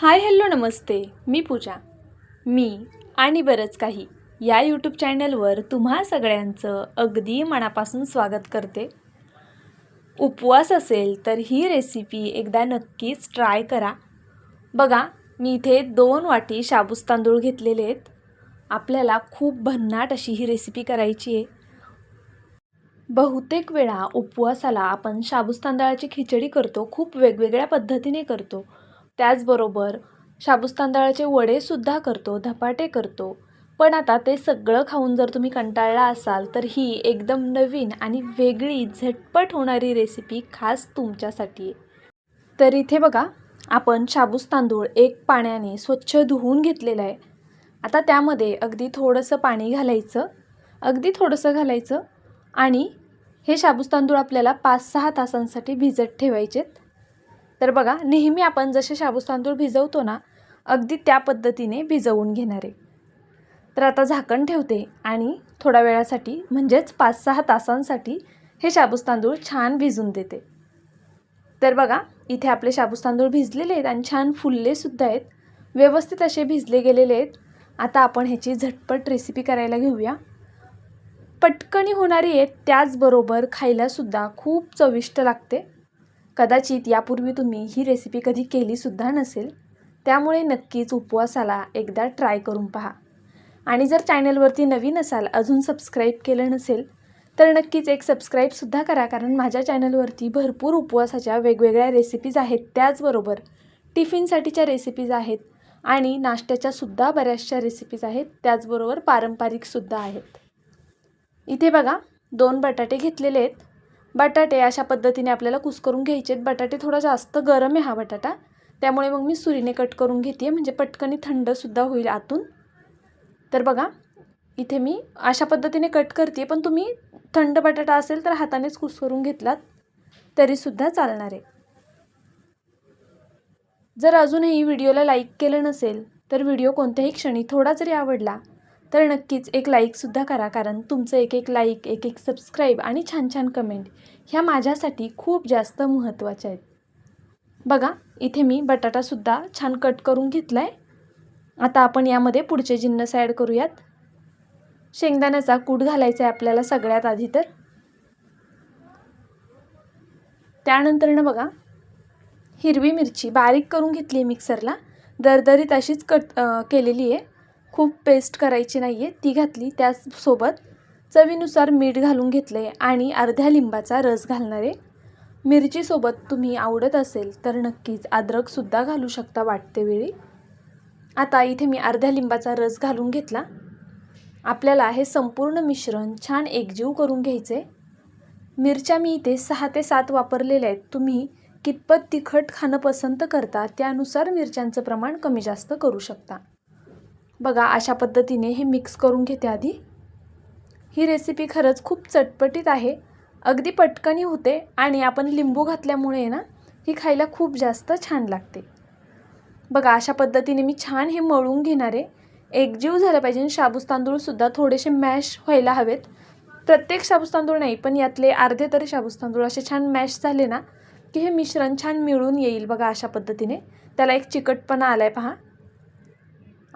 Hi hello नमस्ते. मी पूजा. मी आणि बरंच काही या यूट्यूब चॅनलवर तुम्हा सगळ्यांचं अगदी मनापासून स्वागत करते. उपवास असेल तर ही रेसिपी एकदा नक्कीच ट्राय करा. बघा मी इथे दोन वाटी शाबूस तांदूळ घेतलेले आहेत. आपल्याला खूप भन्नाट अशी ही रेसिपी करायची आहे. बहुतेक वेळा उपवासाला आपण शाबूस तांदळाची खिचडी करतो खूप वेगवेगळ्या पद्धतीने करतो. त्याचबरोबर शाबूस तांदळाचे वडेसुद्धा करतो धपाटे करतो. पण आता ते सगळं खाऊन जर तुम्ही कंटाळला असाल तर ही एकदम नवीन आणि वेगळी झटपट होणारी रेसिपी खास तुमच्यासाठी आहे. तर इथे बघा आपण शाबूस तांदूळ एक पाण्याने स्वच्छ धुवून घेतलेलं आहे. आता त्यामध्ये अगदी थोडंसं पाणी घालायचं अगदी थोडंसं घालायचं आणि हे शाबूस तांदूळ आपल्याला पाच सहा तासांसाठी भिजत ठेवायचेत. तर बघा नेहमी आपण जसे शाबूस तांदूळ भिजवतो ना अगदी त्या पद्धतीने भिजवून घेणार. आहे तर आता झाकण ठेवते आणि थोड्या वेळासाठी म्हणजेच पाच सहा तासांसाठी हे शाबूस तांदूळ छान भिजून देते. तर बघा इथे आपले शाबूस तांदूळ भिजलेले आहेत आणि छान फुललेसुद्धा आहेत. व्यवस्थित असे भिजले गेलेले आहेत. आता आपण ह्याची झटपट रेसिपी करायला घेऊया. पटकनी होणारी आहे त्याचबरोबर खायलासुद्धा खूप चविष्ट लागते. कदाचित यापूर्वी तुम्ही ही रेसिपी कधी केलीसुद्धा नसेल. त्यामुळे नक्कीच उपवासाला एकदा ट्राय करून पहा. आणि जर चॅनलवरती नवीन असाल अजून सबस्क्राईब केलं नसेल तर नक्कीच एक सबस्क्राईबसुद्धा करा. कारण माझ्या चॅनलवरती भरपूर उपवासाच्या वेगवेगळ्या रेसिपीज आहेत. त्याचबरोबर टिफिनसाठीच्या रेसिपीज आहेत आणि नाश्त्याच्यासुद्धा बऱ्याचशा रेसिपीज आहेत. त्याचबरोबर पारंपरिकसुद्धा आहेत. इथे बघा दोन बटाटे घेतलेले आहेत. बटाटे अशा पद्धतीने आपल्याला कुस्करून घ्यायचे आहेत. बटाटे थोडा जास्त गरम आहे हा बटाटा. त्यामुळे मग मी सुरीने कट करून घेते आहे म्हणजे पटकनी थंडसुद्धा होईल आतून. तर बघा इथे मी अशा पद्धतीने कट करते पण तुम्ही थंड बटाटा असेल तर हातानेच कुस्करून घेतलात तरीसुद्धा चालणार आहे. जर अजूनही व्हिडिओला लाईक केलं नसेल तर व्हिडिओ कोणत्याही क्षणी थोडा जरी आवडला तर नक्कीच एक लाईकसुद्धा करा कारण तुमचं एक एक लाईक एक एक सबस्क्राईब आणि छान छान कमेंट ह्या माझ्यासाठी खूप जास्त महत्त्वाच्या आहेत. बघा इथे मी बटाटासुद्धा छान कट करून घेतला आहे आता आपण यामध्ये पुढचे जिन्नस ॲड करूयात. शेंगदाण्याचा कूट घालायचा आहे आपल्याला सगळ्यात आधी तर. त्यानंतरनं बघा हिरवी मिरची बारीक करून घेतली आहे मिक्सरला दरदरीत अशीच कट केलेली आहे. खूप पेस्ट करायची नाही आहे ती घातली. त्याचसोबत चवीनुसार मीठ घालून घेतलं आहे आणि अर्ध्या लिंबाचा रस घालणार. आहे मिरचीसोबत तुम्ही आवडत असेल तर नक्कीच अद्रकसुद्धा घालू शकता वाटते वेळी. आता इथे मी अर्ध्या लिंबाचा रस घालून घेतला. आपल्याला हे संपूर्ण मिश्रण छान एकजीव करून घ्यायचे मिरच्या मी इथे सहा ते सात वापरलेल्या आहेत. तुम्ही कितपत तिखट खाणं पसंत करता त्यानुसार मिरच्यांचं प्रमाण कमी जास्त करू शकता. बघा अशा पद्धतीने हे मिक्स करून घेते आधी. ही रेसिपी खरंच खूप चटपटीत आहे. अगदी पटकनी होते आणि आपण लिंबू घातल्यामुळे ना ही खायला खूप जास्त छान लागते. बघा अशा पद्धतीने मी छान हे मळून घेणार आहे. एकजीव झालं पाहिजे आणि शाबूस तांदूळसुद्धा थोडेसे मॅश व्हायला हवेत. प्रत्येक शाबूस तांदूळ नाही पण यातले अर्धे तरी शाबूस तांदूळ असे छान मॅश झाले ना की हे मिश्रण छान मिळून येईल बघा अशा पद्धतीने. त्याला एक चिकटपणा आला आहे पहा.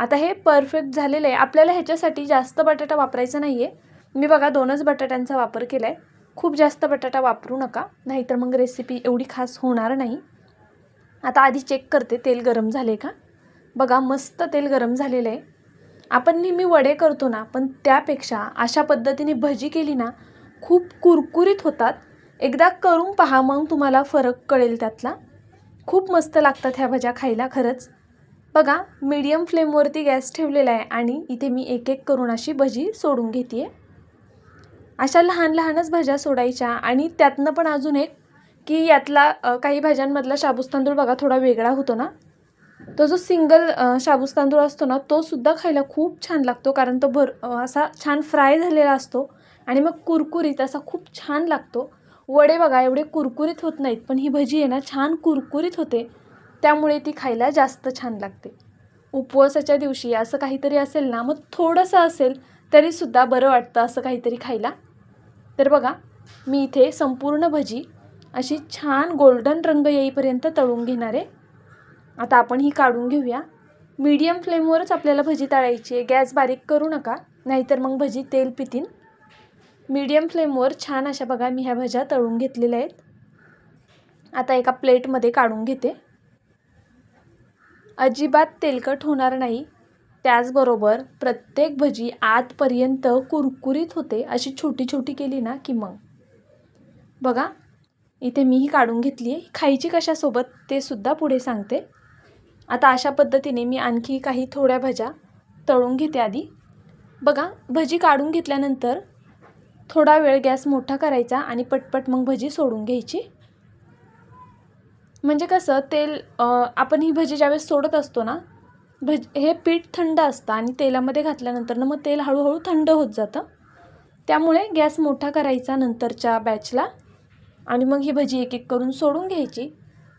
आता हे परफेक्ट झालेलं आहे. आपल्याला ह्याच्यासाठी जास्त बटाटा वापरायचा नाही आहे मी बघा दोनच बटाट्यांचा वापर केला आहे खूप जास्त बटाटा वापरू नका. नाहीतर मग रेसिपी एवढी खास होणार नाही. आता आधी चेक करते तेल गरम झाले का? बघा मस्त तेल गरम झालेलं आहे. आपण नेहमी वडे करतो ना पण त्यापेक्षा अशा पद्धतीने भजी केली ना खूप कुरकुरीत होतात. एकदा करून पहा मग तुम्हाला फरक कळेल त्यातला. खूप मस्त लागतात ह्या भज्या खायला खरंच. बघा मीडियम फ्लेमवरती गॅस ठेवलेला आहे आणि इथे मी एक एक करून अशी भजी सोडून घेते आहे अशा लहान लहानच भाज्या सोडायच्या आणि त्यातनं पण अजून एक की यातला काही भाज्यांमधला शाबूस तांदूळ बघा थोडा वेगळा होतो ना. तो जो सिंगल शाबूस तांदूळ असतो ना तो सुद्धा खायला खूप छान लागतो कारण तो भर असा छान फ्राय झालेला असतो आणि मग कुरकुरीत असा खूप छान लागतो. वडे बघा एवढे कुरकुरीत होत नाहीत पण ही भजी आहे ना छान कुरकुरीत होते. त्यामुळे ती खायला जास्त छान लागते. उपवासाच्या दिवशी असं काहीतरी असेल ना मग थोडंसं असेल तरीसुद्धा बरं वाटतं असं काहीतरी खायला. तर बघा मी इथे संपूर्ण भजी अशी छान गोल्डन रंग येईपर्यंत तळून घेणार आहे. आता आपण ही काढून घेऊया. मीडियम फ्लेमवरच आपल्याला भजी तळायची आहे. गॅस बारीक करू नका नाहीतर मग भजी तेल पितीन. मीडियम फ्लेमवर छान अशा बघा मी ह्या भज्या तळून घेतलेल्या आहेत. आता एका प्लेटमध्ये काढून घेते. अजिबात तेलकट होणार नाही. त्याचबरोबर प्रत्येक भजी आतपर्यंत कुरकुरीत होते अशी छोटी छोटी केली ना की मग. बघा इथे मीही काढून घेतली आहे खायची कशासोबत ते सुद्धा पुढे सांगते. आता अशा पद्धतीने मी आणखी काही थोड्या भज्या तळून घेते आधी. बघा भजी काढून घेतल्यानंतर थोडा वेळ गॅस मोठा करायचा आणि पटपट मग भजी सोडून घ्यायची. म्हणजे कसं तेल आपण ही भजी ज्यावेळेस सोडत असतो ना भज हे पीठ थंड असतं आणि तेलामध्ये घातल्यानंतर ना मग तेल हळूहळू थंड होत जातं. त्यामुळे गॅस मोठा करायचा नंतरच्या बॅचला आणि मग ही भजी एक एक करून सोडून घ्यायची.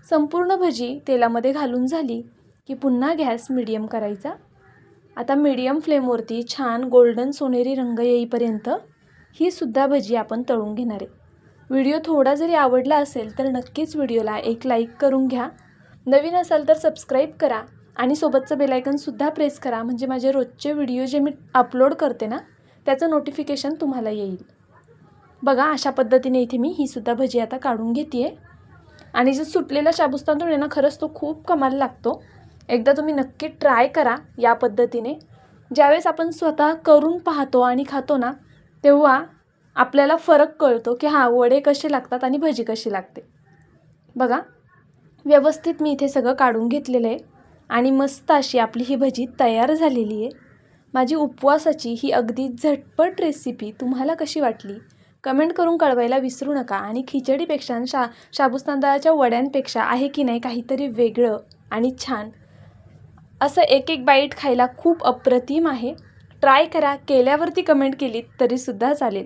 संपूर्ण भजी तेलामध्ये घालून झाली की पुन्हा गॅस मिडियम करायचा. आता मीडियम फ्लेमवरती छान गोल्डन सोनेरी रंग येईपर्यंत ही सुद्धा भजी आपण तळून घेणार आहे. व्हिडिओ थोडा जरी आवडला असेल तर नक्कीच व्हिडिओला एक लाईक करून घ्या. नवीन असाल तर सबस्क्राईब करा आणि सोबतचं बेलायकनसुद्धा प्रेस करा. म्हणजे माझे रोजचे व्हिडिओ जे मी अपलोड करते ना त्याचं नोटिफिकेशन तुम्हाला येईल. बघा अशा पद्धतीने इथे मी ही सुद्धा भजी आता काढून घेते आहे आणि जो सुटलेला शाबूस तांदूळ आहे ना खरंच तो खूप कमाल लागतो. एकदा तुम्ही नक्की ट्राय करा या पद्धतीने. ज्यावेळेस आपण स्वतः करून पाहतो आणि खातो ना तेव्हा आपल्याला फरक कळतो की हां वडे कसे लागतात आणि भजी कशी लागते. बघा व्यवस्थित मी इथे सगळं काढून घेतलेलं आहे आणि मस्त अशी आपली ही भजी तयार झालेली आहे. माझी उपवासाची ही अगदी झटपट रेसिपी तुम्हाला कशी वाटली? कमेंट करून कळवायला विसरू नका आणि खिचडीपेक्षा शा शाबूस तांदळाच्या वड्यांपेक्षा आहे की नाही काहीतरी वेगळं आणि छान. असं एक एक बाईट खायला खूप अप्रतिम आहे. ट्राय करा केल्यावरती कमेंट केलीत तरीसुद्धा चालेल.